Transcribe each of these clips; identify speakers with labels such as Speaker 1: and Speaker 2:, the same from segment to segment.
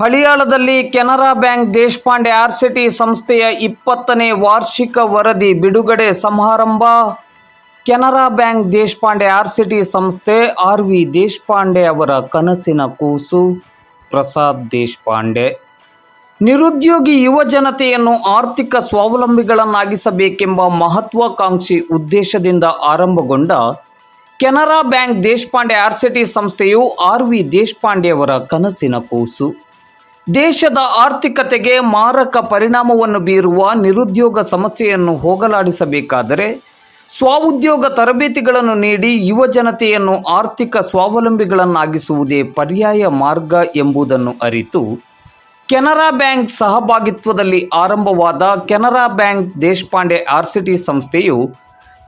Speaker 1: ಹಳಿಯಾಳದಲ್ಲಿ Canara bank Deshpande RSETI ಸಂಸ್ಥೆಯ ಇಪ್ಪತ್ತನೇ ವಾರ್ಷಿಕ ವರದಿ ಬಿಡುಗಡೆ ಸಮಾರಂಭ. ಕೆನರಾ ಬ್ಯಾಂಕ್ ದೇಶಪಾಂಡೆ ಆರ್ಸಿಟಿ ಸಂಸ್ಥೆ ಆರ್ ವಿ ದೇಶಪಾಂಡೆ ಅವರ ಕನಸಿನ ಕೂಸು. ಪ್ರಸಾದ್ ದೇಶಪಾಂಡೆ. ನಿರುದ್ಯೋಗಿ ಯುವ ಜನತೆಯನ್ನು ಆರ್ಥಿಕ ಸ್ವಾವಲಂಬಿಗಳನ್ನಾಗಿಸಬೇಕೆಂಬ ಮಹತ್ವಾಕಾಂಕ್ಷಿ ಉದ್ದೇಶದಿಂದ ಆರಂಭಗೊಂಡ ಕೆನರಾ ಬ್ಯಾಂಕ್ ದೇಶಪಾಂಡೆ ಆರ್ಸಿಟಿ ಸಂಸ್ಥೆಯು ಆರ್ ವಿ ದೇಶಪಾಂಡೆ ಅವರ ಕನಸಿನ ಕೂಸು. ದೇಶದ ಆರ್ಥಿಕತೆಗೆ ಮಾರಕ ಪರಿಣಾಮವನ್ನು ಬೀರುವ ನಿರುದ್ಯೋಗ ಸಮಸ್ಯೆಯನ್ನು ಹೋಗಲಾಡಿಸಬೇಕಾದರೆ ಸ್ವಉದ್ಯೋಗ ತರಬೇತಿಗಳನ್ನು ನೀಡಿ ಯುವ ಜನತೆಯನ್ನು ಆರ್ಥಿಕ ಸ್ವಾವಲಂಬಿಗಳನ್ನಾಗಿಸುವುದೇ ಪರ್ಯಾಯ ಮಾರ್ಗ ಎಂಬುದನ್ನು ಅರಿತು ಕೆನರಾ ಬ್ಯಾಂಕ್ ಸಹಭಾಗಿತ್ವದಲ್ಲಿ ಆರಂಭವಾದ ಕೆನರಾ ಬ್ಯಾಂಕ್ ದೇಶಪಾಂಡೆ ಆರ್ಸಿಟಿ ಸಂಸ್ಥೆಯು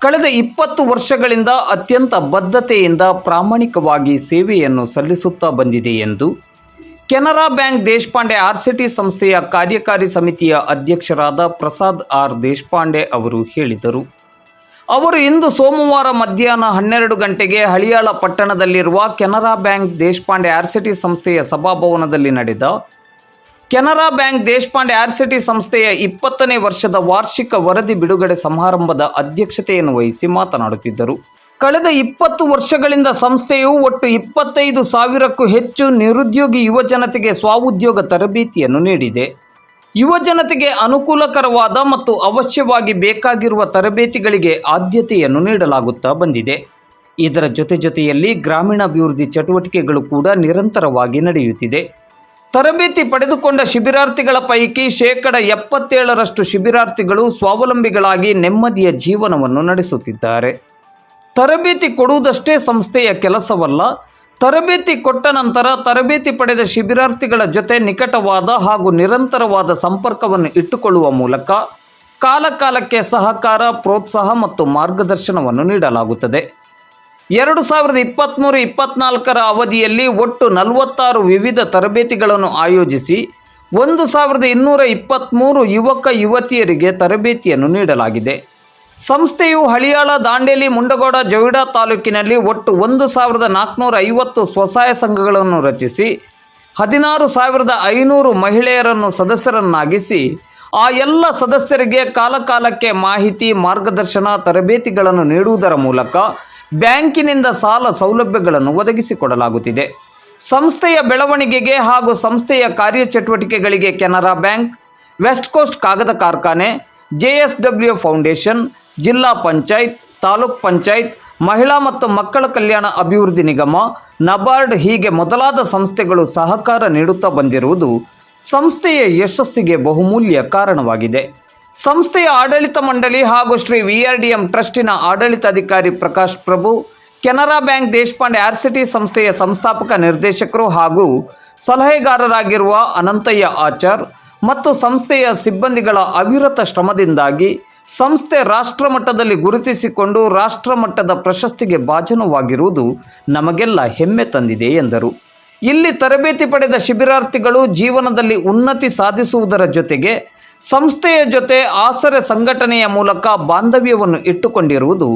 Speaker 1: ಕಳೆದ ಇಪ್ಪತ್ತು ವರ್ಷಗಳಿಂದ ಅತ್ಯಂತ ಬದ್ಧತೆಯಿಂದ ಪ್ರಾಮಾಣಿಕವಾಗಿ ಸೇವೆಯನ್ನು ಸಲ್ಲಿಸುತ್ತಾ ಬಂದಿದೆ ಎಂದು ಕೆನರಾ ಬ್ಯಾಂಕ್ ದೇಶಪಾಂಡೆ ಆರ್ಸಿಟಿ ಸಂಸ್ಥೆಯ ಕಾರ್ಯಕಾರಿ ಸಮಿತಿಯ ಅಧ್ಯಕ್ಷರಾದ ಪ್ರಸಾದ್ ಆರ್. ದೇಶಪಾಂಡೆ ಅವರು ಹೇಳಿದರು. ಅವರು ಇಂದು ಸೋಮವಾರ ಮಧ್ಯಾಹ್ನ ಹನ್ನೆರಡು ಗಂಟೆಗೆ ಹಳಿಯಾಳ ಪಟ್ಟಣದಲ್ಲಿರುವ ಕೆನರಾ ಬ್ಯಾಂಕ್ ದೇಶಪಾಂಡೆ ಆರ್ಸಿಟಿ ಸಂಸ್ಥೆಯ ಸಭಾಭವನದಲ್ಲಿ ನಡೆದ ಕೆನರಾ ಬ್ಯಾಂಕ್ ದೇಶಪಾಂಡೆ ಆರ್ಸಿಟಿ ಸಂಸ್ಥೆಯ ಇಪ್ಪತ್ತನೇ ವರ್ಷದ ವಾರ್ಷಿಕ ವರದಿ ಬಿಡುಗಡೆ ಸಮಾರಂಭದ ಅಧ್ಯಕ್ಷತೆಯನ್ನು ವಹಿಸಿ ಮಾತನಾಡುತ್ತಿದ್ದರು. ಕಳೆದ ಇಪ್ಪತ್ತು ವರ್ಷಗಳಿಂದ ಸಂಸ್ಥೆಯು ಒಟ್ಟು ಇಪ್ಪತ್ತೈದು ಸಾವಿರಕ್ಕೂ ಹೆಚ್ಚು ನಿರುದ್ಯೋಗಿ ಯುವ ಜನತೆಗೆ ಸ್ವಉದ್ಯೋಗ ತರಬೇತಿಯನ್ನು ನೀಡಿದೆ. ಯುವ ಜನತೆಗೆ ಅನುಕೂಲಕರವಾದ ಮತ್ತು ಅವಶ್ಯವಾಗಿ ಬೇಕಾಗಿರುವ ತರಬೇತಿಗಳಿಗೆ ಆದ್ಯತೆಯನ್ನು ನೀಡಲಾಗುತ್ತಾ ಬಂದಿದೆ. ಇದರ ಜೊತೆ ಜೊತೆಯಲ್ಲಿ ಗ್ರಾಮೀಣಾಭಿವೃದ್ಧಿ ಚಟುವಟಿಕೆಗಳು ಕೂಡ ನಿರಂತರವಾಗಿ ನಡೆಯುತ್ತಿದೆ. ತರಬೇತಿ ಪಡೆದುಕೊಂಡ ಶಿಬಿರಾರ್ಥಿಗಳ ಪೈಕಿ ಶೇಕಡ ಎಪ್ಪತ್ತೇಳರಷ್ಟು ಶಿಬಿರಾರ್ಥಿಗಳು ಸ್ವಾವಲಂಬಿಗಳಾಗಿ ನೆಮ್ಮದಿಯ ಜೀವನವನ್ನು ನಡೆಸುತ್ತಿದ್ದಾರೆ. ತರಬೇತಿ ಕೊಡುವುದಷ್ಟೇ ಸಂಸ್ಥೆಯ ಕೆಲಸವಲ್ಲ. ತರಬೇತಿ ಕೊಟ್ಟ ನಂತರ ತರಬೇತಿ ಪಡೆದ ಶಿಬಿರಾರ್ಥಿಗಳ ಜೊತೆ ನಿಕಟವಾದ ಹಾಗೂ ನಿರಂತರವಾದ ಸಂಪರ್ಕವನ್ನು ಇಟ್ಟುಕೊಳ್ಳುವ ಮೂಲಕ ಕಾಲಕಾಲಕ್ಕೆ ಸಹಕಾರ, ಪ್ರೋತ್ಸಾಹ ಮತ್ತು ಮಾರ್ಗದರ್ಶನವನ್ನು ನೀಡಲಾಗುತ್ತದೆ. ಎರಡು ಸಾವಿರದ ಇಪ್ಪತ್ತ್ಮೂರು ಇಪ್ಪತ್ನಾಲ್ಕರ ಅವಧಿಯಲ್ಲಿ ಒಟ್ಟು ನಲವತ್ತಾರು ವಿವಿಧ ತರಬೇತಿಗಳನ್ನು ಆಯೋಜಿಸಿ, ಒಂದು ಸಾವಿರದ ಇನ್ನೂರ ಇಪ್ಪತ್ತ್ಮೂರು ಯುವಕ ಯುವತಿಯರಿಗೆ ತರಬೇತಿಯನ್ನು ನೀಡಲಾಗಿದೆ. ಸಂಸ್ಥೆಯು ಹಳಿಯಾಳ ದಾಂಡೇಲಿ ಮುಂಡಗೋಡ ಜವಿಡ ತಾಲೂಕಿನಲ್ಲಿ ಒಟ್ಟು ಒಂದು ಸಾವಿರದ ನಾಲ್ಕುನೂರ ಐವತ್ತು ಸ್ವಸಹಾಯ ಸಂಘಗಳನ್ನು ರಚಿಸಿ, ಹದಿನಾರು ಸಾವಿರದ ಐನೂರು ಮಹಿಳೆಯರನ್ನು ಸದಸ್ಯರನ್ನಾಗಿಸಿ, ಆ ಎಲ್ಲ ಸದಸ್ಯರಿಗೆ ಕಾಲಕಾಲಕ್ಕೆ ಮಾಹಿತಿ, ಮಾರ್ಗದರ್ಶನ, ತರಬೇತಿಗಳನ್ನು ನೀಡುವುದರ ಮೂಲಕ ಬ್ಯಾಂಕಿನಿಂದ ಸಾಲ ಸೌಲಭ್ಯಗಳನ್ನು ಒದಗಿಸಿಕೊಡಲಾಗುತ್ತಿದೆ. ಸಂಸ್ಥೆಯ ಬೆಳವಣಿಗೆಗೆ ಹಾಗೂ ಸಂಸ್ಥೆಯ ಕಾರ್ಯಚಟುವಟಿಕೆಗಳಿಗೆ ಕೆನರಾ ಬ್ಯಾಂಕ್, ವೆಸ್ಟ್ ಕೋಸ್ಟ್ ಕಾಗದ ಕಾರ್ಖಾನೆ ಜೆಎಸ್ಡಬ್ಲ್ಯೂ ಫೌಂಡೇಶನ್, ಜಿಲ್ಲಾ ಪಂಚಾಯತ್, ತಾಲೂಕ್ ಪಂಚಾಯತ್, ಮಹಿಳಾ ಮತ್ತು ಮಕ್ಕಳ ಕಲ್ಯಾಣ ಅಭಿವೃದ್ಧಿ ನಿಗಮ, ನಬಾರ್ಡ್ ಹೀಗೆ ಮೊದಲಾದ ಸಂಸ್ಥೆಗಳು ಸಹಕಾರ ನೀಡುತ್ತಾ ಬಂದಿರುವುದು ಸಂಸ್ಥೆಯ ಯಶಸ್ಸಿಗೆ ಬಹುಮೂಲ್ಯ ಕಾರಣವಾಗಿದೆ. ಸಂಸ್ಥೆಯ ಆಡಳಿತ ಮಂಡಳಿ ಹಾಗೂ ಶ್ರೀ ವಿ ಆರ್ ಡಿ ಟ್ರಸ್ಟಿನ ಆಡಳಿತಾಧಿಕಾರಿ ಪ್ರಕಾಶ್ ಪ್ರಭು, ಕೆನರಾ ಬ್ಯಾಂಕ್ ದೇಶಪಾಂಡೆ ಆರ್ಸಿಟಿ ಸಂಸ್ಥೆಯ ಸಂಸ್ಥಾಪಕ ನಿರ್ದೇಶಕರು ಹಾಗೂ ಸಲಹೆಗಾರರಾಗಿರುವ ಅನಂತಯ್ಯ ಆಚಾರ್ ಮತ್ತು ಸಂಸ್ಥೆಯ ಸಿಬ್ಬಂದಿಗಳ ಅವಿರತ ಶ್ರಮದಿಂದಾಗಿ ಸಂಸ್ಥೆ ರಾಷ್ಟ್ರ ಮಟ್ಟದಲ್ಲಿ ಗುರುತಿಸಿಕೊಂಡು ರಾಷ್ಟ್ರ ಮಟ್ಟದ ಪ್ರಶಸ್ತಿಗೆ ಭಾಜನವಾಗಿರುವುದು ನಮಗೆಲ್ಲ ಹೆಮ್ಮೆ ತಂದಿದೆ ಎಂದರು. ಇಲ್ಲಿ ತರಬೇತಿ ಪಡೆದ ಶಿಬಿರಾರ್ಥಿಗಳು ಜೀವನದಲ್ಲಿ ಉನ್ನತಿ ಸಾಧಿಸುವುದರ ಜೊತೆಗೆ ಸಂಸ್ಥೆಯ ಜೊತೆ ಆಸರೆ ಸಂಘಟನೆಯ ಮೂಲಕ ಬಾಂಧವ್ಯವನ್ನು ಇಟ್ಟುಕೊಂಡಿರುವುದು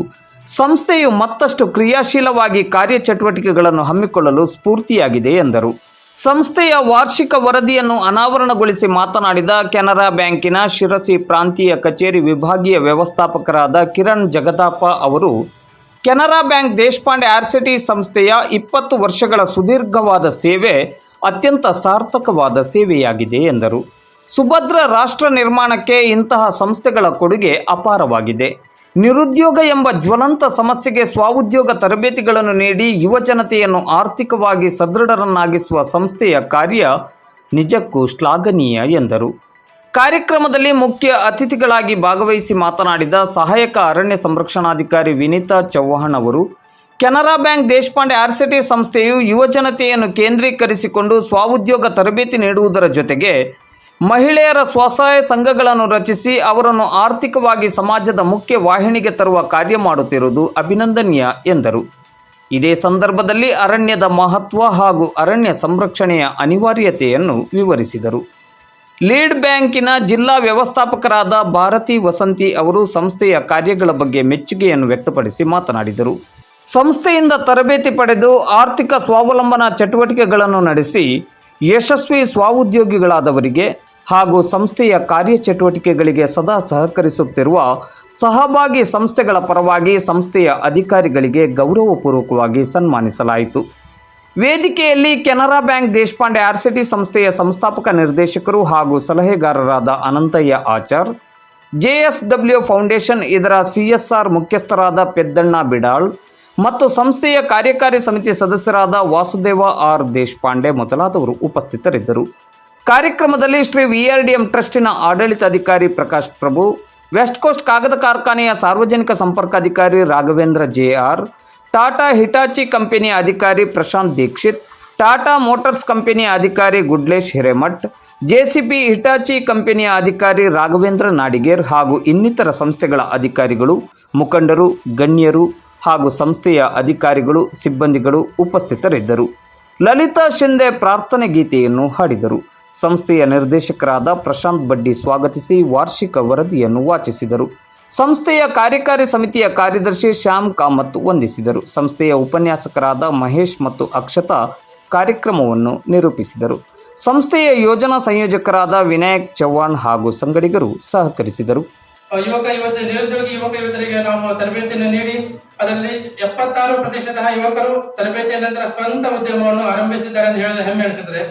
Speaker 1: ಸಂಸ್ಥೆಯು ಮತ್ತಷ್ಟು ಕ್ರಿಯಾಶೀಲವಾಗಿ ಕಾರ್ಯಚಟುವಟಿಕೆಗಳನ್ನು ಹಮ್ಮಿಕೊಳ್ಳಲು ಸ್ಫೂರ್ತಿಯಾಗಿದೆ ಎಂದರು. ಸಂಸ್ಥೆಯ ವಾರ್ಷಿಕ ವರದಿಯನ್ನು ಅನಾವರಣಗೊಳಿಸಿ ಮಾತನಾಡಿದ ಕೆನರಾ ಬ್ಯಾಂಕಿನ ಶಿರಸಿ ಪ್ರಾಂತೀಯ ಕಚೇರಿ ವಿಭಾಗೀಯ ವ್ಯವಸ್ಥಾಪಕರಾದ ಕಿರಣ್ ಜಗದಾಪ ಅವರು, ಕೆನರಾ ಬ್ಯಾಂಕ್ ದೇಶಪಾಂಡೆ ಆರ್ಸಿಟಿ ಸಂಸ್ಥೆಯ ಇಪ್ಪತ್ತು ವರ್ಷಗಳ ಸುದೀರ್ಘವಾದ ಸೇವೆ ಅತ್ಯಂತ ಸಾರ್ಥಕವಾದ ಸೇವೆಯಾಗಿದೆ ಎಂದರು. ಸುಭದ್ರ ರಾಷ್ಟ್ರ ನಿರ್ಮಾಣಕ್ಕೆ ಇಂತಹ ಸಂಸ್ಥೆಗಳ ಕೊಡುಗೆ ಅಪಾರವಾಗಿದೆ. ನಿರುದ್ಯೋಗ ಎಂಬ ಜ್ವಲಂತ ಸಮಸ್ಯೆಗೆ ಸ್ವಉದ್ಯೋಗ ತರಬೇತಿಗಳನ್ನು ನೀಡಿ ಯುವ ಜನತೆಯನ್ನು ಆರ್ಥಿಕವಾಗಿ ಸದೃಢರನ್ನಾಗಿಸುವ ಸಂಸ್ಥೆಯ ಕಾರ್ಯ ನಿಜಕ್ಕೂ ಶ್ಲಾಘನೀಯ ಎಂದರು. ಕಾರ್ಯಕ್ರಮದಲ್ಲಿ ಮುಖ್ಯ ಅತಿಥಿಗಳಾಗಿ ಭಾಗವಹಿಸಿ ಮಾತನಾಡಿದ ಸಹಾಯಕ ಅರಣ್ಯ ಸಂರಕ್ಷಣಾಧಿಕಾರಿ ವಿನೀತಾ ಚೌಹಾಣ್ ಅವರು, ಕೆನರಾ ಬ್ಯಾಂಕ್ ದೇಶಪಾಂಡೆ ಆರ್ಸಿಟಿ ಸಂಸ್ಥೆಯು ಯುವ ಜನತೆಯನ್ನು ಕೇಂದ್ರೀಕರಿಸಿಕೊಂಡು ಸ್ವಉದ್ಯೋಗ ತರಬೇತಿ ನೀಡುವುದರ ಜೊತೆಗೆ ಮಹಿಳೆಯರ ಸ್ವಸಹಾಯ ಸಂಘಗಳನ್ನು ರಚಿಸಿ ಅವರನ್ನು ಆರ್ಥಿಕವಾಗಿ ಸಮಾಜದ ಮುಖ್ಯ ವಾಹಿನಿಗೆ ತರುವ ಕಾರ್ಯ ಮಾಡುತ್ತಿರುವುದು ಅಭಿನಂದನೀಯ ಎಂದರು. ಇದೇ ಸಂದರ್ಭದಲ್ಲಿ ಅರಣ್ಯದ ಮಹತ್ವ ಹಾಗೂ ಅರಣ್ಯ ಸಂರಕ್ಷಣೆಯ ಅನಿವಾರ್ಯತೆಯನ್ನು ವಿವರಿಸಿದರು. ಲೀಡ್ ಬ್ಯಾಂಕಿನ ಜಿಲ್ಲಾ ವ್ಯವಸ್ಥಾಪಕರಾದ ಭಾರತಿ ವಸಂತಿ ಅವರು ಸಂಸ್ಥೆಯ ಕಾರ್ಯಗಳ ಬಗ್ಗೆ ಮೆಚ್ಚುಗೆಯನ್ನು ವ್ಯಕ್ತಪಡಿಸಿ ಮಾತನಾಡಿದರು. ಸಂಸ್ಥೆಯಿಂದ ತರಬೇತಿ ಪಡೆದು ಆರ್ಥಿಕ ಸ್ವಾವಲಂಬನಾ ಚಟುವಟಿಕೆಗಳನ್ನು ನಡೆಸಿ ಯಶಸ್ವಿ ಸ್ವಉದ್ಯೋಗಿಗಳಾದವರಿಗೆ ಹಾಗೂ ಸಂಸ್ಥೆಯ ಕಾರ್ಯಚಟುವಟಿಕೆಗಳಿಗೆ ಸದಾ ಸಹಕರಿಸುತ್ತಿರುವ ಸಹಭಾಗಿ ಸಂಸ್ಥೆಗಳ ಪರವಾಗಿ ಸಂಸ್ಥೆಯ ಅಧಿಕಾರಿಗಳಿಗೆ ಗೌರವಪೂರ್ವಕವಾಗಿ ಸನ್ಮಾನಿಸಲಾಯಿತು. ವೇದಿಕೆಯಲ್ಲಿ ಕೆನರಾ ಬ್ಯಾಂಕ್ ದೇಶಪಾಂಡೆ ಆರ್ಸಿಟಿ ಸಂಸ್ಥೆಯ ಸಂಸ್ಥಾಪಕ ನಿರ್ದೇಶಕರು ಹಾಗೂ ಸಲಹೆಗಾರರಾದ ಅನಂತಯ್ಯ ಆಚಾರ್, ಜೆಎಸ್ಡಬ್ಲ್ಯೂ ಫೌಂಡೇಶನ್ ಇದರ ಸಿಎಸ್ಆರ್ ಮುಖ್ಯಸ್ಥರಾದ ಪೆದ್ದಣ್ಣ ಬಿಡಾಳ್ ಮತ್ತು ಸಂಸ್ಥೆಯ ಕಾರ್ಯಕಾರಿ ಸಮಿತಿ ಸದಸ್ಯರಾದ ವಾಸುದೇವ ಆರ್ ದೇಶಪಾಂಡೆ ಮೊದಲಾದವರು ಉಪಸ್ಥಿತರಿದ್ದರು. ಕಾರ್ಯಕ್ರಮದಲ್ಲಿ ಶ್ರೀ ವಿಆರ್ಡಿಎಂ ಟ್ರಸ್ಟಿನ ಆಡಳಿತಾಧಿಕಾರಿ ಪ್ರಕಾಶ್ ಪ್ರಭು, ವೆಸ್ಟ್ ಕೋಸ್ಟ್ ಕಾಗದ ಕಾರ್ಖಾನೆಯ ಸಾರ್ವಜನಿಕ ಸಂಪರ್ಕಾಧಿಕಾರಿ Raghavendra J R Tata Hitachi ಕಂಪನಿಯ ಅಧಿಕಾರಿ ಪ್ರಶಾಂತ್ ದೀಕ್ಷಿತ್, ಟಾಟಾ ಮೋಟರ್ಸ್ ಕಂಪನಿಯ ಅಧಿಕಾರಿ ಗುಡ್ಲೇಶ್ ಹಿರೇಮಠ್ ಜೆಸಿಪಿ ಹಿಟಾಚಿ ಕಂಪನಿಯ ಅಧಿಕಾರಿ ರಾಘವೇಂದ್ರ ನಾಡಿಗೇರ್ ಹಾಗೂ ಇನ್ನಿತರ ಸಂಸ್ಥೆಗಳ ಅಧಿಕಾರಿಗಳು, ಮುಖಂಡರು, ಗಣ್ಯರು ಹಾಗೂ ಸಂಸ್ಥೆಯ ಅಧಿಕಾರಿಗಳು, ಸಿಬ್ಬಂದಿಗಳು ಉಪಸ್ಥಿತರಿದ್ದರು. ಲಲಿತಾ ಶಿಂದೆ ಪ್ರಾರ್ಥನೆ ಗೀತೆಯನ್ನು ಹಾಡಿದರು. ಸಂಸ್ಥೆಯ ನಿರ್ದೇಶಕರಾದ ಪ್ರಶಾಂತ್ ಬಡ್ಡಿ ಸ್ವಾಗತಿಸಿ ವಾರ್ಷಿಕ ವರದಿಯನ್ನು ವಾಚಿಸಿದರು. ಸಂಸ್ಥೆಯ ಕಾರ್ಯಕಾರಿ ಸಮಿತಿಯ ಕಾರ್ಯದರ್ಶಿ ಶ್ಯಾಮ್ ಕಾಮತ್ ವಂದಿಸಿದರು. ಸಂಸ್ಥೆಯ ಉಪನ್ಯಾಸಕರಾದ ಮಹೇಶ್ ಮತ್ತು ಅಕ್ಷತಾ ಕಾರ್ಯಕ್ರಮವನ್ನು ನಿರೂಪಿಸಿದರು. ಸಂಸ್ಥೆಯ ಯೋಜನಾ ಸಂಯೋಜಕರಾದ ವಿನಾಯಕ್ ಚೌಹಾಣ್ ಹಾಗೂ ಸಂಗಡಿಗರು ಸಹಕರಿಸಿದರು.
Speaker 2: ಯುವಕ, ಯುವತಿ, ನಿರುದ್ಯೋಗಿ, ಯುವಕ, ಯುವತಿಯರಿಗೆ ನಾವು ತರಬೇತಿಯನ್ನು ನೀಡಿ, ಅದರಲ್ಲಿ ಎಪ್ಪತ್ತಾರು ಪ್ರತಿಶತ ಯುವಕರು ತರಬೇತಿಯ ನಂತರ ಸ್ವಂತ ಉದ್ಯಮವನ್ನು ಆರಂಭಿಸಿದ್ದಾರೆ ಎಂದು ಹೇಳಿದ ಹೆಮ್ಮೆ ಅನಿಸುತ್ತದೆ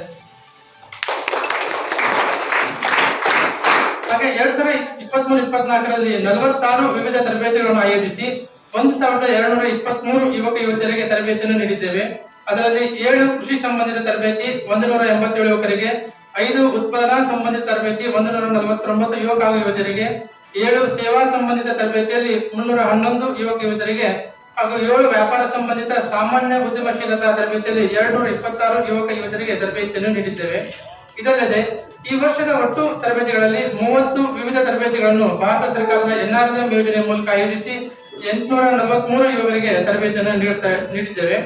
Speaker 2: ಹಾಗೆ ಎರಡ್ ಸಾವಿರದ ಇಪ್ಪತ್ಮೂರು, ಇಪ್ಪತ್ನಾಲ್ಕರಲ್ಲಿ ನಲವತ್ತಾರು ವಿವಿಧ ತರಬೇತಿಗಳನ್ನು ಆಯೋಜಿಸಿ, ಒಂದು ಸಾವಿರದ ಎರಡ್ನೂರ ಇಪ್ಪತ್ಮೂರು ಯುವಕ ಯುವತಿಯರಿಗೆ ತರಬೇತಿಯನ್ನು ನೀಡಿದ್ದೇವೆ. ಅದರಲ್ಲಿ ಏಳು ಕೃಷಿ ಸಂಬಂಧಿತ ತರಬೇತಿ ಒಂದು ನೂರ ಎಂಬತ್ತೇಳು ಯುವಕರಿಗೆ, ಐದು ಉತ್ಪಾದನಾ ಸಂಬಂಧಿತ ತರಬೇತಿ ಒಂದು ನೂರ ನಲವತ್ತೊಂಬತ್ತು ಯುವಕ ಹಾಗೂ ಯುವತಿಯರಿಗೆ, ಏಳು ಸೇವಾ ಸಂಬಂಧಿತ ತರಬೇತಿಯಲ್ಲಿ ಮುನ್ನೂರ ಹನ್ನೊಂದು ಯುವಕ ಯುವತಿಯರಿಗೆ ಹಾಗೂ ಏಳು ವ್ಯಾಪಾರ ಸಂಬಂಧಿತ ಸಾಮಾನ್ಯ ಉದ್ಯಮಶೀಲತಾ ತರಬೇತಿಯಲ್ಲಿ ಎರಡ್ನೂರ ಇಪ್ಪತ್ತಾರು ಯುವಕ ಯುವತಿಯರಿಗೆ ತರಬೇತಿಯನ್ನು ನೀಡಿದ್ದೇವೆ. ಇದಲ್ಲದೆ ಈ ವರ್ಷದ ಒಟ್ಟು ತರಬೇತಿಗಳಲ್ಲಿ ಮೂವತ್ತು ವಿವಿಧ ತರಬೇತಿಗಳನ್ನು ಭಾರತ ಸರ್ಕಾರದ ಎನ್ಆರ್ಎಂ ಯೋಜನೆ ಮೂಲಕ ಆಯೋಜಿಸಿ ಎಂಟುನೂರ ನಲವತ್ಮೂರು ಯುವಕರಿಗೆ ತರಬೇತಿಯನ್ನು ನೀಡುತ್ತಾ ನೀಡಿದ್ದೇವೆ.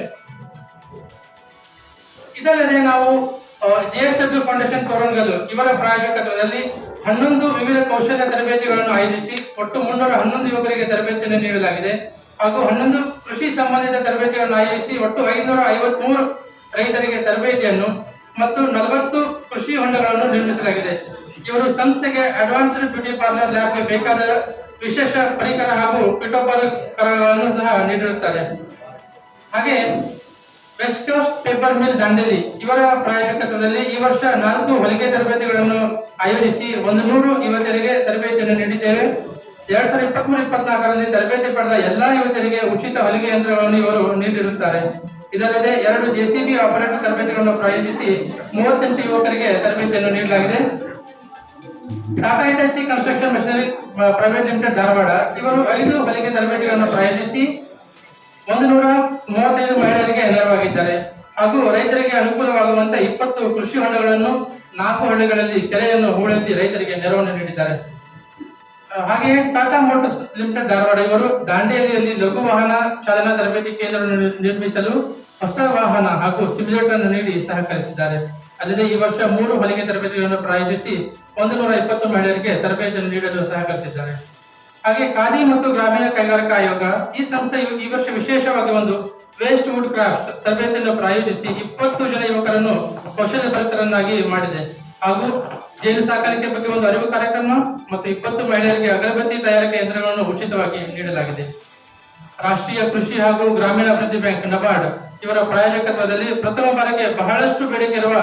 Speaker 2: ಇದಲ್ಲದೆ ನಾವು ಜಿಎಸ್ಡಬ್ಲ್ಯೂ ಫೌಂಡೇಶನ್ ಕೊರಂಗಲ್ ಇವರ ಪ್ರಾಯೋಜಕತ್ವದಲ್ಲಿ ಹನ್ನೊಂದು ವಿವಿಧ ಕೌಶಲ್ಯ ತರಬೇತಿಗಳನ್ನು ಆಯೋಜಿಸಿ ಒಟ್ಟು ಮುನ್ನೂರ ಹನ್ನೊಂದು ಯುವಕರಿಗೆ ತರಬೇತಿಯನ್ನು ನೀಡಲಾಗಿದೆ. ಹಾಗೂ ಹನ್ನೊಂದು ಕೃಷಿ ಸಂಬಂಧಿತ ತರಬೇತಿಗಳನ್ನು ಆಯೋಜಿಸಿ ಒಟ್ಟು ಐನೂರ ಐವತ್ಮೂರು ರೈತರಿಗೆ ತರಬೇತಿಯನ್ನು ಮತ್ತು ನಲವತ್ತು ಕೃಷಿ ಹೊಂಡಗಳನ್ನು ನಿರ್ಮಿಸಲಾಗಿದೆ. ಇವರು ಸಂಸ್ಥೆಗೆ ಅಡ್ವಾನ್ಸ್ಡ್ ಬ್ಯೂಟಿ ಪಾರ್ಲರ್ ಲ್ಯಾಬ್ಗೆ ಬೇಕಾದ ವಿಶೇಷ ಪರಿಕರ ಹಾಗೂ ಪಿಟೋಪಕರಣಗಳನ್ನು ಸಹ ನೀಡಿರುತ್ತಾರೆ. ಹಾಗೆ west coast paper mill Dandeli ಇವರ ಪ್ರಾಯೋಜಕತ್ವದಲ್ಲಿ ಈ ವರ್ಷ ನಾಲ್ಕು ಹೊಲಿಗೆ ತರಬೇತಿಗಳನ್ನು ಆಯೋಜಿಸಿ ಒಂದು ನೂರು ಯುವತಿಯರಿಗೆ ತರಬೇತಿಯನ್ನು ನೀಡಿದ್ದೇವೆ. ಎರಡ್ ಸಾವಿರದ ಇಪ್ಪತ್ಮೂರು ಇಪ್ಪತ್ನಾಲ್ಕರಲ್ಲಿ ತರಬೇತಿ ಪಡೆದ ಎಲ್ಲಾ ಯುವತಿಯರಿಗೆ ಉಚಿತ ಹೊಲಿಗೆ ಯಂತ್ರಗಳನ್ನು ಇವರು ನೀಡಿರುತ್ತಾರೆ. ಇದಲ್ಲದೆ ಎರಡು ಜೆಸಿಬಿ ಆಪರೇಟರ್ ತರಬೇತಿಗಳನ್ನು ಪ್ರಾಯೋಜಿಸಿ ಮೂವತ್ತೆಂಟು ಯುವಕರಿಗೆ ತರಬೇತಿಯನ್ನು ನೀಡಲಾಗಿದೆ. Tata Hitachi construction machinery private limited Dharwad ಇವರು ಐದು ಹೊಲಿಗೆ ತರಬೇತಿಗಳನ್ನು ಪ್ರಾಯೋಜಿಸಿ ಒಂದು ನೂರ ಮೂವತ್ತೈದು ಮಹಿಳೆಯರಿಗೆ ನೆರವಾಗಿದ್ದಾರೆ. ಹಾಗೂ ರೈತರಿಗೆ ಅನುಕೂಲವಾಗುವಂತೆ ಇಪ್ಪತ್ತು ಕೃಷಿ ಹೊಂಡಗಳನ್ನು ನಾಲ್ಕು ಹಳ್ಳಿಗಳಲ್ಲಿ ಕೆರೆಯನ್ನು ಹೂಳೆತ್ತಿ ರೈತರಿಗೆ ನೆರವನ್ನು ನೀಡಿದ್ದಾರೆ. ಹಾಗೆಯೇ ಟಾಟಾ ಮೋಟರ್ಸ್ ಲಿಮಿಟೆಡ್ ಧಾರವಾಡ, ಇವರು ದಾಂಡೇಲಿಯಲ್ಲಿ ಲಘು ವಾಹನ ಚಾಲನಾ ತರಬೇತಿ ಕೇಂದ್ರ ನಿರ್ಮಿಸಲು ಹೊಸ ವಾಹನ ಹಾಗೂ ಸಿಮ್ಯುಲೇಟರ್ ನೀಡಿ ಸಹಕರಿಸಿದ್ದಾರೆ. ಅಲ್ಲದೆ ಈ ವರ್ಷ ಮೂರು ಹೊಲಿಗೆ ತರಬೇತಿಗಳನ್ನು ಪ್ರಾಯೋಜಿಸಿ ಒಂದು ನೂರ ಇಪ್ಪತ್ತು ಮಹಿಳೆಯರಿಗೆ ತರಬೇತಿಯನ್ನು ನೀಡಲು ಸಹಕರಿಸಿದ್ದಾರೆ. ಹಾಗೆ ಖಾದಿ ಮತ್ತು ಗ್ರಾಮೀಣ ಕೈಗಾರಿಕಾ ಆಯೋಗ ಈ ಸಂಸ್ಥೆ ಈ ವರ್ಷ ವಿಶೇಷವಾಗಿ ಒಂದು ವೇಸ್ಟ್ ವುಡ್ ಕ್ರಾಫ್ಟ್ ತರಬೇತಿಯನ್ನು ಪ್ರಾಯೋಜಿಸಿ ಇಪ್ಪತ್ತು ಜನ ಯುವಕರನ್ನು ಕೌಶಲ್ಯ ಭರಿತರನ್ನಾಗಿ ಮಾಡಿದೆ. ಹಾಗೂ ಜೇನು ಸಾಕಾಣಿಕೆ ಬಗ್ಗೆ ಒಂದು ಅರಿವು ಕಾರ್ಯಕ್ರಮ ಮತ್ತು ಇಪ್ಪತ್ತು ಮಹಿಳೆಯರಿಗೆ ಅಗರಬತ್ತಿ ತಯಾರಿಕೆ ಯಂತ್ರಗಳನ್ನು ಉಚಿತವಾಗಿ ನೀಡಲಾಗಿದೆ. ರಾಷ್ಟ್ರೀಯ ಕೃಷಿ ಹಾಗೂ ಗ್ರಾಮೀಣಾಭಿವೃದ್ಧಿ ಬ್ಯಾಂಕ್ ನಬಾರ್ಡ್ ಇವರ ಪ್ರಾಯೋಜಕತ್ವದಲ್ಲಿ ಪ್ರಥಮ ಬಾರಿಗೆ ಬಹಳಷ್ಟು ಬೇಡಿಕೆ ಇರುವ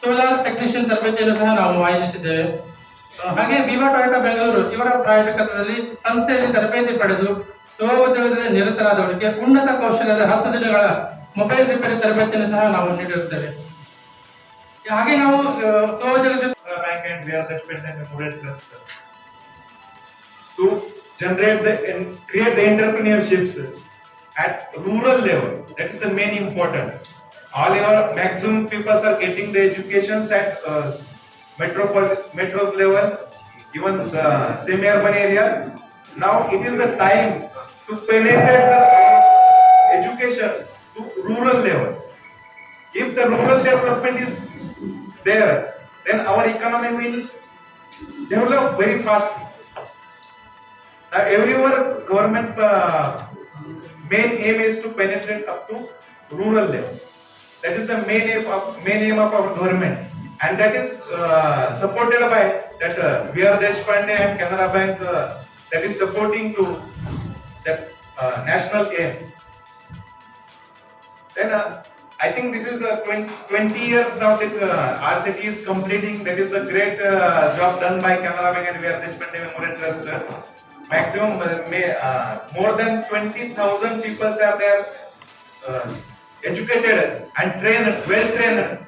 Speaker 2: ಸೋಲಾರ್ ಟೆಕ್ನಿಷಿಯನ್ ತರಬೇತಿಯನ್ನು ಸಹ ನಾವು ಆಯೋಜಿಸಿದ್ದೇವೆ. ಹಾಗೆ ವಿವಾ ಟೊಯೋಟಾ ಬೆಂಗಳೂರು ಇವರ ಪ್ರಾಯೋಜಕತ್ವದಲ್ಲಿ ಸಂಸ್ಥೆಯಲ್ಲಿ ತರಬೇತಿ ಪಡೆದು ಸ್ವ ಉದ್ಯೋಗದಲ್ಲಿ ನಿರತರಾದವರಿಗೆ ಉನ್ನತ ಕೌಶಲ್ಯದ ಹತ್ತು ದಿನಗಳ ಮೊಬೈಲ್ ರಿಪೇರಿ ತರಬೇತಿಯನ್ನು ಸಹ ನಾವು ನೀಡಿರುತ್ತೇವೆ. ಹಾಗೆ ನಾವು ಆ, ಸ್ವ ಉದ್ಯೋಗದ
Speaker 3: Canara Bank and we are respected and Model Trust to generate the and create the entrepreneurships at rural level. That is the main important. All your maximum people are getting the educations at uh, metropol metro level, even uh, semi-urban area. Now it is the time to penetrate the education to rural level. If the rural development is there, then our economy will develop very fast. Uh, everywhere government uh, main aim is to penetrate up to rural level. That is the main aim of main aim of our government, and that is uh, supported by that uh, are Deshpande and Canara Bank uh, that is supporting to that uh, national aim. Then uh, I think this is the 20, 20 years now that uh, city is completing. That is the great uh, job done by Canara Bank and are Deshpande Memorial Trust. Uh, maximum uh, may, uh, more than 20,000 people are there uh, educated and trained, well trained.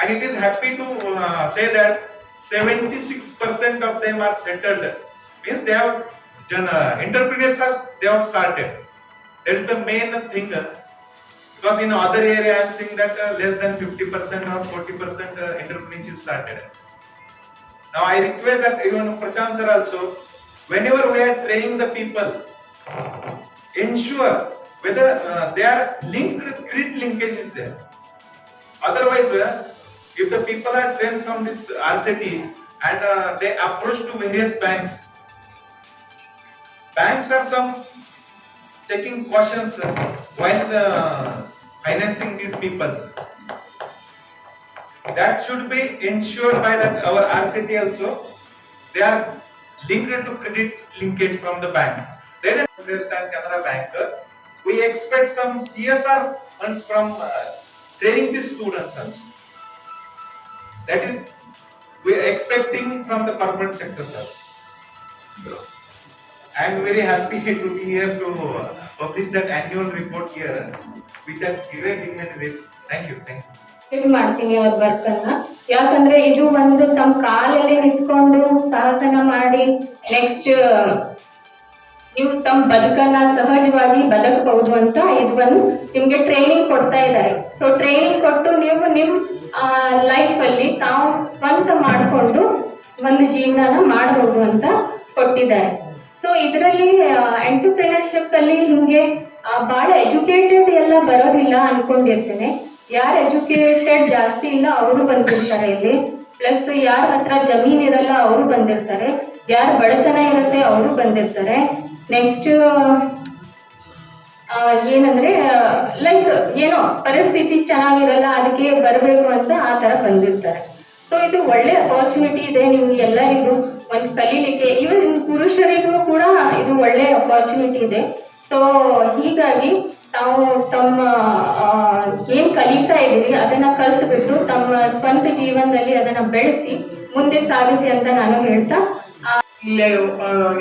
Speaker 3: And it is happy to uh, say that 76% of them are settled. Means they have uh, entrepreneurs they have started. That is the main thing. uh, Because in other area I am seeing that uh, less than 50% or 40% uh, entrepreneurship started. Now I request that even Prashant sir also, whenever we are training the people, ensure whether uh, they are linked, grid linkage is there. Otherwise, uh, if the people are trained from this RCT and uh, they approach to various banks, banks are some taking cautions uh, while uh, financing these people. That should be ensured by that our RCT also. They are linked to credit linkage from the banks. Then understand Canara Bank, uh, we expect some CSR funds from uh, training the students also. That is, we are expecting from the corporate sector sir. I am very happy to be here to uh, publish that annual report here with a great dignity. Thank you, thank you.
Speaker 4: ಮಾಡ್ತೀನಿ ಅವ್ರ work ಅನ್ನ ಯಾಕಂದ್ರೆ ಇದು ಒಂದು ತಮ್ಮ ಕಾಲಲ್ಲಿ ನಿಂತ್ಕೊಂಡು ಸಾಹಸನ ಮಾಡಿ ನೆಕ್ಸ್ಟ್ ನೀವು ತಮ್ಮ ಬದುಕನ್ನ ಸಹಜವಾಗಿ ಬದುಕಬಹುದು ಅಂತ ಇದು ಒಂದು ನಿಮ್ಗೆ ಟ್ರೈನಿಂಗ್ ಕೊಡ್ತಾ ಇದ್ದಾರೆ ಸೊ ಟ್ರೈನಿಂಗ್ ಕೊಟ್ಟು ನೀವು ನಿಮ್ ಲೈಫ್ ಅಲ್ಲಿ ತಾವು ಸ್ವಂತ ಮಾಡಿಕೊಂಡು ಒಂದು ಜೀವನನ ಮಾಡಬಹುದು ಅಂತ ಕೊಟ್ಟಿದ್ದಾರೆ ಸೊ ಇದರಲ್ಲಿ ಎಂಟರ್ಪ್ರಿನರ್ಶಿಪ್ ಅಲ್ಲಿ ನಿಮಗೆ ಬಹಳ ಎಜುಕೇಟೆಡ್ ಎಲ್ಲ ಬರೋದಿಲ್ಲ ಅನ್ಕೊಂಡಿರ್ತೇನೆ. ಯಾರು ಎಜುಕೇಟೆಡ್ ಜಾಸ್ತಿ ಇಲ್ಲ, ಅವರು ಬಂದಿರ್ತಾರೆ ಇಲ್ಲಿ. ಪ್ಲಸ್ ಯಾರ ಹತ್ರ ಜಮೀನ್ ಇರಲ್ಲ, ಅವರು ಬಂದಿರ್ತಾರೆ. ಯಾರ ಬಡತನ ಇರುತ್ತೆ, ಅವರು ಬಂದಿರ್ತಾರೆ. ನೆಕ್ಸ್ಟ್ ಏನಂದ್ರೆ ಲೈಕ್ ಏನೋ, ಪರಿಸ್ಥಿತಿ ಚೆನ್ನಾಗಿರಲ್ಲ, ಅದಕ್ಕೆ ಬರಬೇಕು ಅಂತ ಆ ತರ ಬಂದಿರ್ತಾರೆ. ಸೊ ಇದು ಒಳ್ಳೆ ಅಪಾರ್ಚುನಿಟಿ ಇದೆ ನಿಮ್ಗೆ ಎಲ್ಲರಿಗೂ ಒಂದು ಕಲೀಲಿಕ್ಕೆ ಈವನ್ ಪುರುಷರಿಗೂ ಕೂಡ ಇದು ಒಳ್ಳೆ ಅಪಾರ್ಚುನಿಟಿ ಇದೆ. ಸೊ ಹೀಗಾಗಿ ತಾವು ತಮ್ಮ ಏನ್ ಕಲಿತಾ ಇದ್ದೀರಿ, ಅದನ್ನ ಕಲ್ತ್ಬಿಟ್ಟು ತಮ್ಮ ಸ್ವಂತ ಜೀವನದಲ್ಲಿ ಅದನ್ನ ಬೆಳೆಸಿ, ಮುಂದೆ ಸಾಗಿಸಿ ಅಂತ ನಾನು ಹೇಳ್ತಾ
Speaker 5: ಇಲ್ಲೇ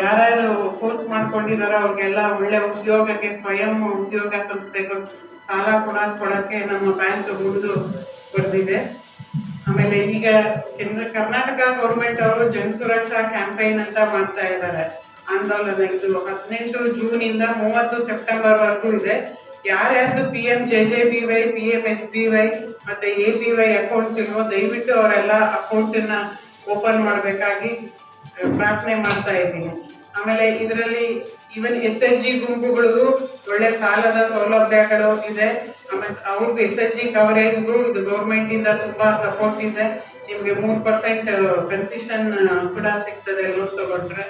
Speaker 5: ಯಾರು ಕೋರ್ಸ್ ಮಾಡ್ಕೊಂಡಿದಾರೋ ಅವ್ರಿಗೆಲ್ಲ ಒಳ್ಳೆ ಉದ್ಯೋಗಕ್ಕೆ, ಸ್ವಯಂ ಉದ್ಯೋಗ ಸಂಸ್ಥೆಗಳು ಸಾಲ ಕೂಡ ಕೊಡಕ್ಕೆ ನಮ್ಮ ಬ್ಯಾಂಕ್ ಮುಂದು ಬರ್ದಿದೆ. ಆಮೇಲೆ ಈಗ ಕೇಂದ್ರ ಕರ್ನಾಟಕ ಗೌರ್ಮೆಂಟ್ ಅವರು ಜನ ಸುರಕ್ಷಾ ಕ್ಯಾಂಪೈನ್ ಅಂತ ಮಾಡ್ತಾ ಇದ್ದಾರೆ. ಆಂದೋಲನ ಇದು ಹದಿನೆಂಟು ಜೂನ್ ಇಂದ ಮೂವತ್ತು ಸೆಪ್ಟೆಂಬರ್ ವರೆಗೂ ಇದೆ. ಯಾರ್ಯಾರು P M J J B Y P M S B Y ಮತ್ತೆ ಎ ಬಿ ವೈ ಅಕೌಂಟ್ಸ್ ಇಲ್ವೋ ದಯವಿಟ್ಟು ಅವರೆಲ್ಲ ಅಕೌಂಟನ್ನ ಓಪನ್ ಮಾಡಬೇಕಾಗಿ ಪ್ರಾರ್ಥನೆ ಮಾಡ್ತಾ ಇದ್ದೀನಿ. ಆಮೇಲೆ ಇದರಲ್ಲಿ ಇವನ್ ಎಸ್ ಎಚ್ ಜಿ ಗುಂಪುಗಳಿಗೂ ಒಳ್ಳೆ ಸಾಲದ ಸೌಲಭ್ಯಗಳು ಇದೆ. ಆಮೇಲೆ ಅವ್ರದ್ದು ಎಸ್ ಎಚ್ ಜಿ ಕವರೇಜ್ಗೂ ಇದು ಗೌರ್ಮೆಂಟ್ ಇಂದ ತುಂಬಾ ಸಪೋರ್ಟ್ ಇದೆ. ನಿಮ್ಗೆ ಮೂರ್ ಪರ್ಸೆಂಟ್ ಕನ್ಸಿಷನ್ ಕೂಡ ಸಿಗ್ತದೆ ಲೋನ್ ತಗೊಂಡ್ರೆ.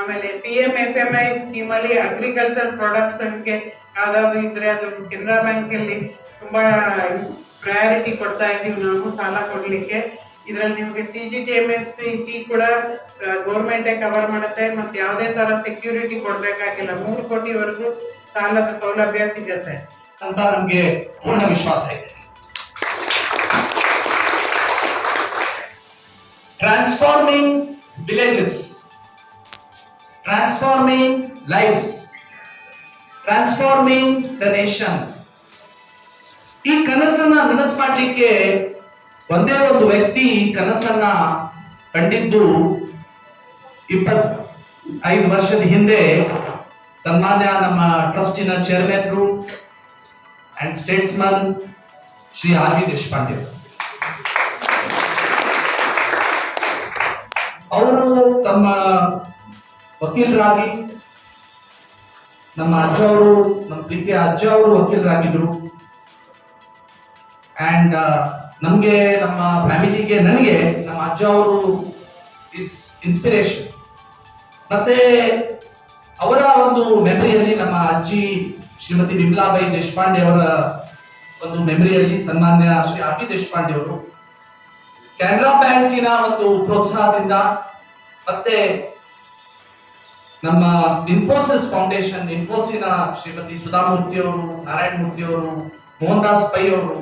Speaker 5: ಆಮೇಲೆ P M F M I scheme ಅಲ್ಲಿ ಅಗ್ರಿಕಲ್ಚರ್ ಪ್ರಾಡಕ್ಟ್ಸ್ಗೆ ಯಾವ್ದಾದ್ರು ಇದ್ರೆ ಅದು ಕೆನರಾ ಬ್ಯಾಂಕ್ ಅಲ್ಲಿ ತುಂಬಾ ಪ್ರಯಾರಿಟಿ ಕೊಡ್ತಾ ಇದೀವಿ ನಾವು ಸಾಲ ಕೊಡ್ಲಿಕ್ಕೆ. ಇದ್ರಲ್ಲಿ ನಿಮ್ಗೆ C G T M S T ಕೂಡ ಗೌರ್ಮೆಂಟೇ ಕವರ್ ಮಾಡುತ್ತೆ. ಮತ್ತೆ ಯಾವುದೇ ತರ ಸೆಕ್ಯೂರಿಟಿ ಕೊಡ್ಬೇಕಾಗಿಲ್ಲ. ಮೂರು ಕೋಟಿವರೆಗೂ ಸಾಲದ ಸೌಲಭ್ಯ ಸಿಗತ್ತೆ.
Speaker 6: ಅಂತ ನಮಗೆ ಪೂರ್ಣ ವಿಶ್ವಾಸ ಇದೆ. Transforming villages transforming lives transforming the nation ಈ ಕನಸನ್ನ ನನಸು ಮಾಡಲಿಕ್ಕೆ ಒಂದೇ ಒಂದು ವ್ಯಕ್ತಿ ಕನಸನ್ನ ಕಂಡಿದ್ದು ಇಪ್ಪತ್ ಐದು ವರ್ಷದ ಹಿಂದೆ ಸನ್ಮಾನ್ಯ ನಮ್ಮ ಟ್ರಸ್ಟಿನ ಚೇರ್ಮನ್ರು and statesman Shri R V Deshpande ಅವರು ತಮ್ಮ ವಕೀಲರಾಗಿ, ನಮ್ಮ ಅಜ್ಜ ಅವರು, ನಮ್ಮ ಪ್ರೀತಿಯ ಅಜ್ಜ ಅವರು ವಕೀಲರಾಗಿದ್ರು. ಅಂಡ್ ನಮಗೆ, ನಮ್ಮ ಫ್ಯಾಮಿಲಿಗೆ, ನನಗೆ, ನಮ್ಮ ಅಜ್ಜ ಅವರು ಇಸ್ ಇನ್ಸ್ಪಿರೇಷನ್ ಮತ್ತೆ ಅವರ ಒಂದು ಮೆಮರಿಯಲ್ಲಿ ನಮ್ಮ ಅಜ್ಜಿ ಶ್ರೀಮತಿ ವಿಮಲಾಬಾಯಿ ದೇಶಪಾಂಡೆ ಅವರ ಒಂದು ಮೆಮರಿಯಲ್ಲಿ ಸನ್ಮಾನ್ಯ ಶ್ರೀ ಆರ್ ಪಿ ದೇಶಪಾಂಡೆ ಅವರು. ಕೆನರಾ ಬ್ಯಾಂಕಿನ ಒಂದು ಪ್ರೋತ್ಸಾಹದಿಂದ ಮತ್ತೆ ನಮ್ಮ ಇನ್ಫೋಸಿಸ್ ಫೌಂಡೇಶನ್, ಇನ್ಫೋಸಿನ ಶ್ರೀಮತಿ ಸುಧಾಮೂರ್ತಿ ಅವರು, ನಾರಾಯಣ ಮೂರ್ತಿ ಅವರು ಮೋಹನ್ ದಾಸ್ ಪೈ ಅವರು,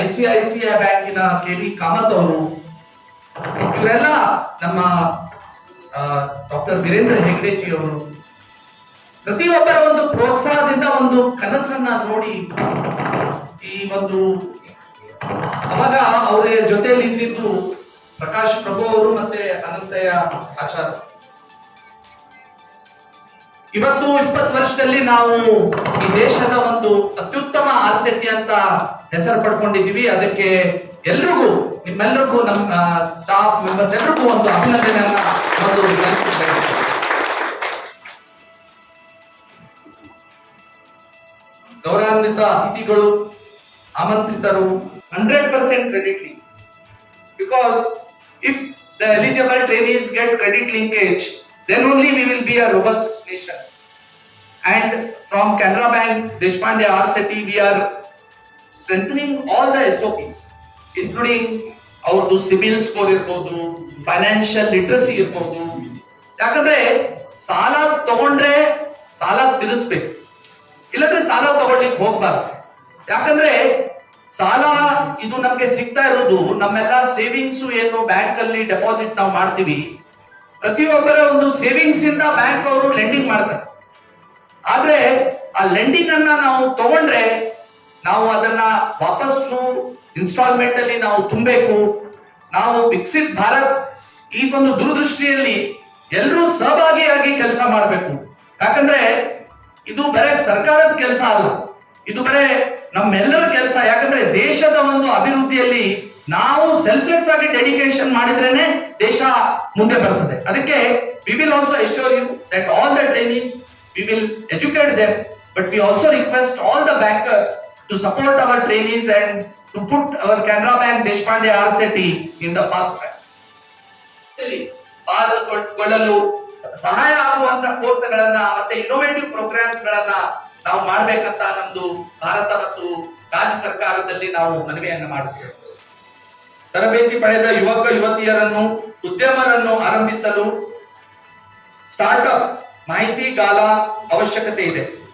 Speaker 6: I C I C I ಬ್ಯಾಂಕಿನ ಕೆ ವಿ ಕಾಮತ್ ಅವರು, ಇವರೆಲ್ಲ ನಮ್ಮ ಡಾಕ್ಟರ್ ವೀರೇಂದ್ರ ಹೆಗ್ಡೆಜಿ ಅವರು ಪ್ರತಿಯೊಬ್ಬರ ಒಂದು ಪ್ರೋತ್ಸಾಹದಿಂದ ಒಂದು ಕನಸನ್ನ ನೋಡಿ ಈ ಒಂದು ಅವಾಗ ಅವರ ಜೊತೆಯಲ್ಲಿ ಇದ್ದಿದ್ದು ಪ್ರಕಾಶ್ ಪ್ರಭು ಅವರು ಮತ್ತೆ ಅನಂತಯ್ಯ ಆಚಾರ್. ಇವತ್ತು ಇಪ್ಪತ್ತು ವರ್ಷದಲ್ಲಿ ನಾವು ಈ ದೇಶದ ಒಂದು ಅತ್ಯುತ್ತಮ ಆರ್ಸೆಟಿ ಅಂತ ಹೆಸರು ಪಡ್ಕೊಂಡಿದ್ದೀವಿ. ಅದಕ್ಕೆ ಎಲ್ರಿಗೂ, ನಿಮ್ಮೆಲ್ರಿಗೂ ನಮ್ಮ ಸ್ಟಾಫ್ ಮೆಂಬರ್ಸ್ ಎಲ್ರಿಗೂ ಒಂದು ಅಭಿನಂದನೆಯನ್ನ ಒಂದು ಗೌರವಾನ್ವಿತ ಅತಿಥಿಗಳು ಆಮಂತ್ರಿತರು hundred percent credit link because if the eligible trainees get credit linkage then only we will be a robust nation. And from Canara Bank, Deshpande R City, we are strengthening all the SOPs, including ಅವ್ರದ್ದು CIBIL score ಇರ್ಬೋದು financial literacy ಇರ್ಬೋದು ಯಾಕಂದ್ರೆ ಸಾಲ ತಗೊಂಡ್ರೆ ಸಾಲ ತೀರಿಸ್ಬೇಕು ಇಲ್ಲದ್ರೆ ಸಾಲ ತಗೊಳ್ಲಿಕ್ಕೆ ಹೋಗ್ಬಾರ್ದು. ಯಾಕಂದ್ರೆ ಸಾಲ ಇದು ನಮ್ಗೆ ಸಿಗ್ತಾ ಇರೋದು, ನಮ್ಮೆಲ್ಲ ಸೇವಿಂಗ್ಸ್ ಏನು ಬ್ಯಾಂಕ್ ಅಲ್ಲಿ ಡೆಪಾಸಿಟ್ ನಾವು ಮಾಡ್ತೀವಿ. ಪ್ರತಿಯೊಬ್ಬರ ಒಂದು ಸೇವಿಂಗ್ಸ್ ಇಂದ ಬ್ಯಾಂಕ್ ಅವರು ಲೆಂಡಿಂಗ್ ಮಾಡ್ತಾರೆ. ಆದ್ರೆ ಆ ಲೆಂಡಿಂಗ್ ಅನ್ನ ನಾವು ತಗೊಂಡ್ರೆ ನಾವು ಅದನ್ನ ವಾಪಸ್ಸು ಇನ್ಸ್ಟಾಲ್ಮೆಂಟ್ ಅಲ್ಲಿ ನಾವು ತುಂಬಬೇಕು. ನಾವು ವಿಕಸಿತ್ ಭಾರತ್ ಈ ಒಂದು ದೂರದೃಷ್ಟಿಯಲ್ಲಿ ಎಲ್ಲರೂ ಸಹಭಾಗಿಯಾಗಿ ಕೆಲಸ ಮಾಡಬೇಕು. ಯಾಕಂದ್ರೆ ಇದು ಬರೇ ಸರ್ಕಾರದ ಕೆಲಸ ಅಲ್ಲ. ಇದು ಬರೇ ನಮ್ಮೆಲ್ಲರ ಕೆಲಸ. ಯಾಕಂದ್ರೆ ದೇಶದ ಒಂದು ಅಭಿವೃದ್ಧಿಯಲ್ಲಿ ನಾವು ಸೆಲ್ಫ್ಲೆಸ್ ಆಗಿ ಡೆಡಿಕೇಶನ್ ಮಾಡಿದ್ರೇನೆ ದೇಶ ಮುಂದೆ ಬರ್ತದೆ. ಅದಕ್ಕೆ we will also assure you that all the trainees we will educate them but we also request all the bankers to support our trainees and to put our Canara bank Deshpande RSETI in the fast track ಪಾಲ್ಗೊಳ್ಳಲು ಸಹಾಯ ಆಗುವಂತ ಕೋರ್ಸ್ಗಳನ್ನ ಮತ್ತೆ innovative programmes ಗಳನ್ನ ನಾವು ಮಾಡ್ಬೇಕಂತ ನಮ್ದು ಭಾರತ ಮತ್ತು ರಾಜ್ಯ ಸರ್ಕಾರದಲ್ಲಿ ನಾವು ಮನವಿಯನ್ನ ಮಾಡುತ್ತೇವೆ. ತರಬೇತಿ ಪಡೆದ ಯುವಕ ಯುವತಿಯರನ್ನು, ಉದ್ಯಮರನ್ನು ಆರಂಭಿಸಲು ಸ್ಟಾರ್ಟ್ಅಪ್ ಮಾಹಿತಿಗಾಲ ಅವಶ್ಯಕತೆ ಇದೆ.